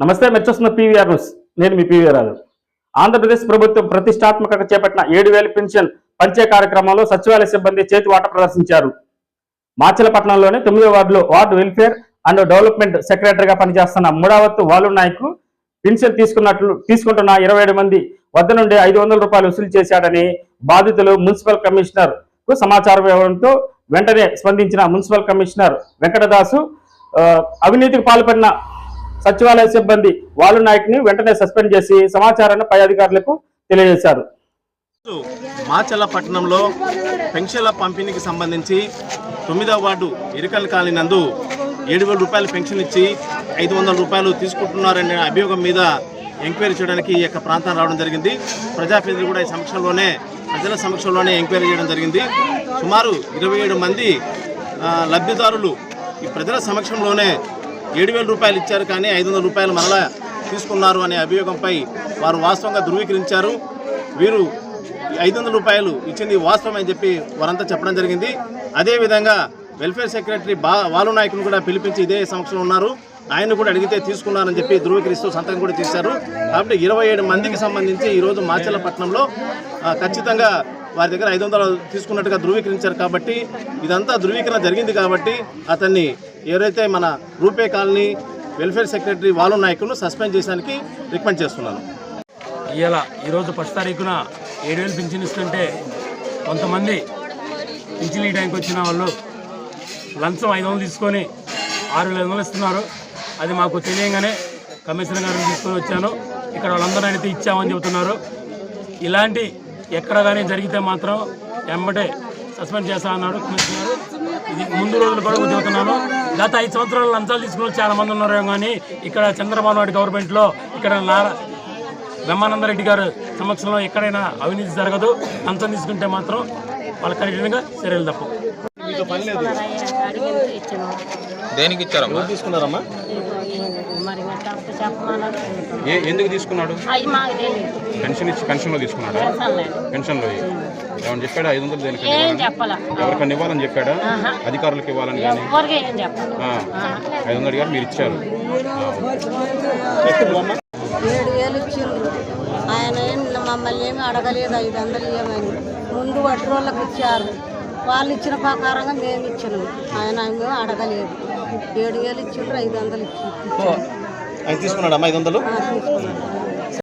నమస్తే మెచ్చొస్తున్న PVR news. నేను మీ PVR రాజు. ఆంధ్రప్రదేశ్ ప్రభుత్వం ప్రతిష్టాత్మకంగా చేపట్టిన ఏడు వేల పెన్షన్ పంచే కార్యక్రమంలో సచివాలయ సిబ్బంది చేతివాట ప్రదర్శించారు. మాచలపట్నంలోని తొమ్మిదో వార్డులో వార్డు వెల్ఫేర్ అండ్ డెవలప్మెంట్ సెక్రటరీగా పనిచేస్తున్న మూడావత్తు వాలు నాయక్ పెన్షన్ తీసుకున్నట్లు తీసుకుంటున్న ఇరవై ఏడు మంది వద్ద నుండి ఐదు వందల రూపాయలు వసూలు చేశాడని బాధితులు మున్సిపల్ కమిషనర్కు సమాచారం ఇవ్వడంతో వెంటనే స్పందించిన మున్సిపల్ కమిషనర్ వెంకటదాసు అవినీతికి పాల్పడిన సచివాలయ సిబ్బంది వాలు నాయక్ని వెంటనే సస్పెండ్ చేసి సమాచారాన్ని పై అధికారులకు తెలియజేశారు. మాచల్ల పట్టణంలో పెన్షన్ల పంపిణీకి సంబంధించి తొమ్మిదవ వార్డు ఇరకల్ కాలనీ నందు ఏడు వేల రూపాయలు పెన్షన్ ఇచ్చి ఐదు వందల రూపాయలు తీసుకుంటున్నారనే అభియోగం మీద ఎంక్వైరీ చేయడానికి ఈ యొక్క ప్రాంతం రావడం జరిగింది. ప్రజాప్రతినిధులు కూడా ఈ సమక్షంలోనే ప్రజల సమక్షంలోనే ఎంక్వైరీ చేయడం జరిగింది. సుమారు ఇరవై ఏడు మంది లబ్ధిదారులు ఈ ప్రజల సమక్షంలోనే ఏడు వేల రూపాయలు ఇచ్చారు కానీ ఐదు వందల రూపాయలు మరలా తీసుకున్నారు అనే అభియోగంపై వారు వాస్తవంగా ధృవీకరించారు. వీరు ఐదు వందల రూపాయలు ఇచ్చింది వాస్తవం అని చెప్పి వారంతా చెప్పడం జరిగింది. అదేవిధంగా వెల్ఫేర్ సెక్రటరీ బా వాలు నాయకుని కూడా పిలిపించి ఇదే సమక్షంలో ఉన్నారు. ఆయన కూడా అడిగితే తీసుకున్నారని చెప్పి ధృవీకరిస్తూ సంతకం కూడా చేశారు కాబట్టి ఇరవై ఏడు మందికి సంబంధించి ఈరోజు మాచల్లపట్నంలో ఖచ్చితంగా వారి దగ్గర ఐదు వందలు తీసుకున్నట్టుగా ధృవీకరించారు కాబట్టి ఇదంతా ధృవీకరణ జరిగింది కాబట్టి అతన్ని ఎవరైతే మన రూపే కాలనీ వెల్ఫేర్ సెక్రటరీ వాలు నాయకులను సస్పెండ్ చేయడానికి రికమెండ్ చేస్తున్నాను. ఇవాళ ఈరోజు ఫస్ట్ తారీఖున ఏడు వేలు పింఛన్ ఇస్తుంటే కొంతమంది పింఛన్ ఇవ్వడానికి వచ్చిన వాళ్ళు లంచం ఐదు వందలు తీసుకొని ఆరు వేల ఐదు వందలు ఇస్తున్నారు. అది మాకు తెలియగానే కమిషనర్ గారిని తీసుకొని వచ్చాను. ఇక్కడ వాళ్ళందరూ అయితే ఇచ్చామని చెబుతున్నారు. ఇలాంటి ఎక్కడ కానీ జరిగితే మాత్రం వెంబడే సస్పెండ్ చేస్తా అన్నాడు కమిషనర్ ఇది ముందు రోజులు కూడా చెబుతున్నాను. గత ఐదు సంవత్సరాలు లంచాలు తీసుకుని వాళ్ళు చాలా మంది ఉన్నారు కానీ ఇక్కడ చంద్రబాబు నాయుడు గవర్నమెంట్లో ఇక్కడ నారా బ్రహ్మానందరెడ్డి గారు సమక్షంలో ఎక్కడైనా అవినీతి జరగదు. లంచం తీసుకుంటే మాత్రం వాళ్ళ కఠినంగా చర్యలు తప్పు. దేనికి ఇచ్చారమ్మా? తీసుకున్నారమ్మా మరి చెప్పమన్నారు ఏ ఎందుకు తీసుకున్నాడు? మాకు తెలియదు పెన్షన్ ఇచ్చి పెన్షన్లో తీసుకున్నాడా? అసలు పెన్షన్లో ఏమని చెప్పాడా? ఐదు వందలు దేనికి ఏం చెప్పాల? ఎవరికన్నా ఇవ్వాలని చెప్పాడా? అధికారులకు ఇవ్వాలని కానీ? ఎవరికి ఏం చెప్పాలి? ఆ, ఐదు వందలు అడిగారు మీరు ఇచ్చారు. ఏడు వేలు ఇచ్చిండ్రు. ఆయన ఏం మమ్మల్ని ఏమి అడగలేదు ఐదు వందలు ఇవ్వమని. ముందు వడ్డీ వాళ్ళకి ఇచ్చారు. వాళ్ళు ఇచ్చిన ప్రకారంగా మేము ఇచ్చినాం. ఆయన ఏమో అడగలేదు. ఏడు వేలు ఇచ్చిండ్రు ఐదు వందలు ఇచ్చి ఆయన తీసుకున్నాడమ్మా ఐదు వందలు? తీసుకున్నాం